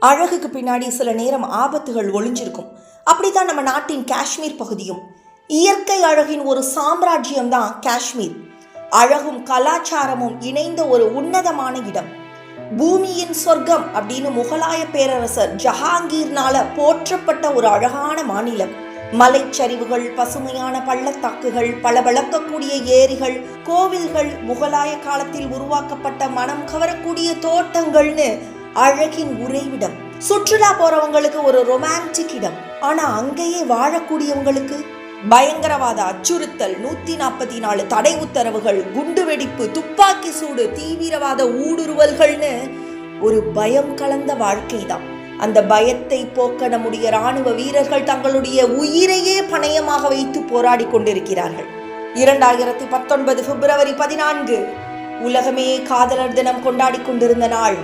அழகுக்கு பின்னாடி சில நேரம் ஆபத்துகள் ஒளிஞ்சிருக்கும். அப்படித்தான் நம்ம நாட்டின் காஷ்மீர் பகுதியும். இயற்கை அழகின் ஒரு சாம்ராஜ்யம் தான் காஷ்மீர். அழகும் கலாச்சாரமும் இணைந்த ஒரு உன்னதமான இடம். பூமியின் சொர்க்கம் அப்படின்னு முகலாய பேரரசர் ஜஹாங்கீர்னால போற்றப்பட்ட ஒரு அழகான மாநிலம். மலைச்சரிவுகள் பசுமையான பள்ளத்தாக்குகள் பளபளக்கக்கூடிய ஏரிகள் கோவில்கள் முகலாய காலத்தில் உருவாக்கப்பட்ட மனம் கவரக்கூடிய தோட்டங்கள்னு அழகின் உறைவிடம். சுற்றுலா போறவங்களுக்கு ஒரு ரொமான்டிக் இடம். ஆனா அங்கேயே வாழக்கூடியவங்களுக்கு பயங்கரவாத அச்சுறுத்தல் நூத்தி நாற்பத்தி நாலு தடை உத்தரவுகள் குண்டுவெடிப்பு துப்பாக்கி சூடு தீவிரவாத ஊடுருவல்கள்னு ஒரு பயம் கலந்த வாழ்க்கை தான் அந்த பயத்தை போக்க நம்முடைய ராணுவ வீரர்கள் தங்களுடைய உயிரையே பணயமாக வைத்து போராடி கொண்டிருக்கிறார்கள். இரண்டாயிரத்தி பத்தொன்பது பிப்ரவரி பதினான்கு உலகமே காதலர் தினம் கொண்டாடி கொண்டிருந்த நாள்.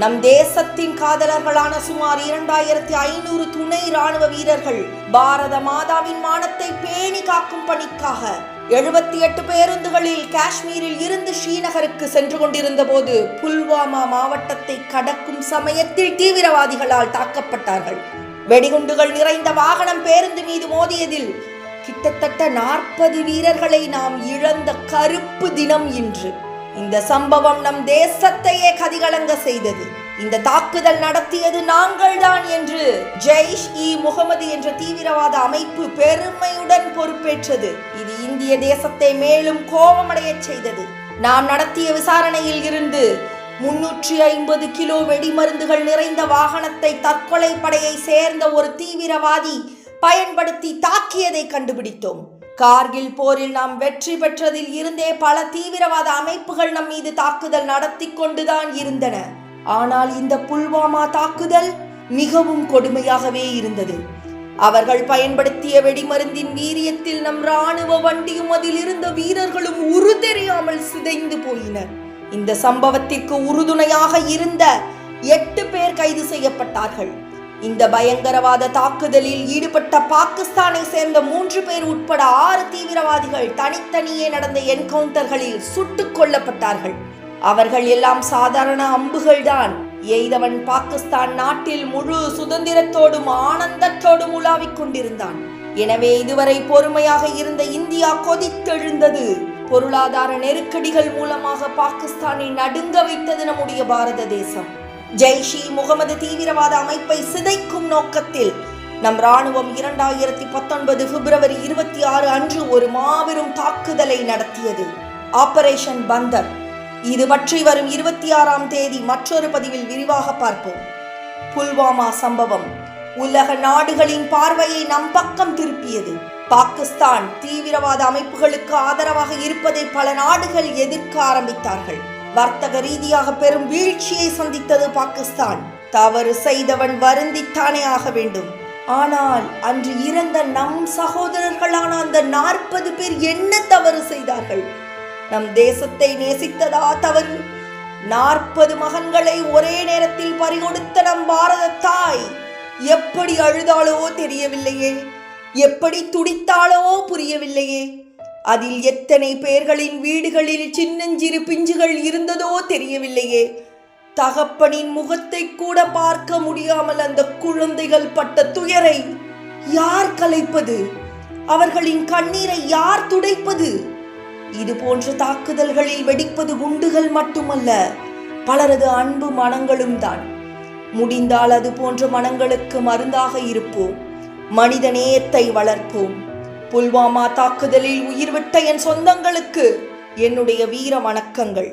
நம் தேசத்தின் காதலர்களான சுமார் இரண்டாயிரத்தி ஐநூறு துணை ராணுவ வீரர்கள் பாரத மாதாவின் மானத்தை பேணி காக்கும் பணிக்காக எழுபத்தி எட்டு பேருந்துகளில் காஷ்மீரில் இருந்து ஸ்ரீநகருக்கு சென்று கொண்டிருந்த போது புல்வாமா மாவட்டத்தை கடக்கும் சமயத்தில் தீவிரவாதிகளால் தாக்கப்பட்டார்கள். வெடிகுண்டுகள் நிறைந்த வாகனம் பேருந்து மீது மோதியதில் கிட்டத்தட்ட நாற்பது வீரர்களை நாம் இழந்த கருப்பு தினம் இன்று. இந்த சம்பவம் நம் தேசத்தையே கதிகலங்க செய்தது. இந்த தாக்குதல் நடத்தியது நாங்கள்தான் என்று ஜெய்ஷ் இ முகமது என்ற தீவிரவாத அமைப்பு பெருமையுடன் பொறுப்பேற்றது. இது இந்திய தேசத்தை மேலும் கோபமடைய செய்தது. நாம் நடத்திய விசாரணையில் இருந்து முன்னூற்றி ஐம்பது கிலோ வெடிமருந்துகள் நிறைந்த வாகனத்தை தற்கொலை படையை சேர்ந்த ஒரு தீவிரவாதி பயன்படுத்தி தாக்கியதை கண்டுபிடித்தோம். கார்கில் போரில் நாம் வெற்றி பெற்றதில் இருந்தே பல தீவிரவாத அமைப்புகள் நம் மீது தாக்குதல் நடத்தி கொண்டுதான் இருந்தன. ஆனால் இந்த புல்வாமா தாக்குதல் மிகவும் கொடுமையாகவே இருந்தது. அவர்கள் பயன்படுத்திய வெடிமருந்தின் வீரியத்தில் நம் ராணுவ வண்டியும் அதில் இருந்த வீரர்களும் உரு தெரியாமல் சிதைந்து போயினர். இந்த சம்பவத்திற்கு உறுதுணையாக இருந்த எட்டு பேர் கைது செய்யப்பட்டார்கள். இந்த பயங்கரவாத தாக்குதலில் ஈடுபட்ட பாகிஸ்தானை சேர்ந்த மூன்று பேர் உட்பட ஆறு தீவிரவாதிகள் தனித்தனியே நடந்த என்கவுண்டர்களில் சுட்டுக் கொல்லப்பட்டார்கள். அவர்கள் எல்லாம் சாதாரண அம்புகள்தான். எய்தவன் பாகிஸ்தான் நாட்டில் முழு சுதந்திரத்தோடும் ஆனந்தத்தோடும் உலாவிக் கொண்டிருந்தான். எனவே இதுவரை பொறுமையாக இருந்த இந்தியா கொதித்தெழுந்தது. பொருளாதார நெருக்கடிகள் மூலமாக பாகிஸ்தானை நடுங்க வைத்தது நம்முடைய பாரத தேசம். ஜெய்ஷி முகமது தீவிரவாத அமைப்பை சிதைக்கும் நோக்கத்தில் நம் ராணுவம் இரண்டாயிரத்தி பத்தொன்பது பிப்ரவரி இருபத்தி ஆறு அன்று ஒரு மாபெரும் தாக்குதலை நடத்தியது. ஆபரேஷன் பந்தர். இது பற்றி வரும் இருபத்தி ஆறாம் தேதி மற்றொரு பதிவில் விரிவாக பார்ப்போம். புல்வாமா சம்பவம். உலக நாடுகளின் பார்வையை நம் பக்கம் திருப்பியது. பாகிஸ்தான் தீவிரவாத அமைப்புகளுக்கு ஆதரவாக இருப்பதை பல நாடுகள் எதிர்க்க ஆரம்பித்தார்கள். வர்த்தக ரீதியாக பெரும் வீழ்ச்சியை சந்தித்தது பாகிஸ்தான். தவறு செய்தவன் வருந்தித்தானே ஆக வேண்டும். ஆனால் அன்று இறந்த நம் சகோதரர்களான அந்த நாற்பது பேர் என்ன தவறு செய்தார்கள்? நம் தேசத்தை நேசித்ததா தவறு? நாற்பது மகன்களை ஒரே நேரத்தில் பறிகொடுத்த நம் பாரத தாய் எப்படி அழுதாளோ தெரியவில்லையே. எப்படி துடித்தாளோ புரியவில்லையே. அதில் எத்தனை பேர்களின் வீடுகளில் சின்னஞ்சிறு பிஞ்சுகள் இருந்ததோ தெரியவில்லையே. தகப்பனின் முகத்தை கூட பார்க்க முடியாமல் அந்த குழந்தைகள் பட்ட துயரை யார் கலைப்பது? அவர்களின் கண்ணீரை யார் துடைப்பது? இது போன்ற தாக்குதல்களில் வெடிப்பது குண்டுகள் மட்டுமல்ல பலரது அன்பு மனங்களும் தான். முடிந்தால் அது போன்ற மனங்களுக்கு மருந்தாக இருப்போம். மனித நேயத்தை வளர்ப்போம். புல்வாமா தாக்குதலில் உயிர்விட்ட என் சொந்தங்களுக்கு என்னுடைய வீர வணக்கங்கள்.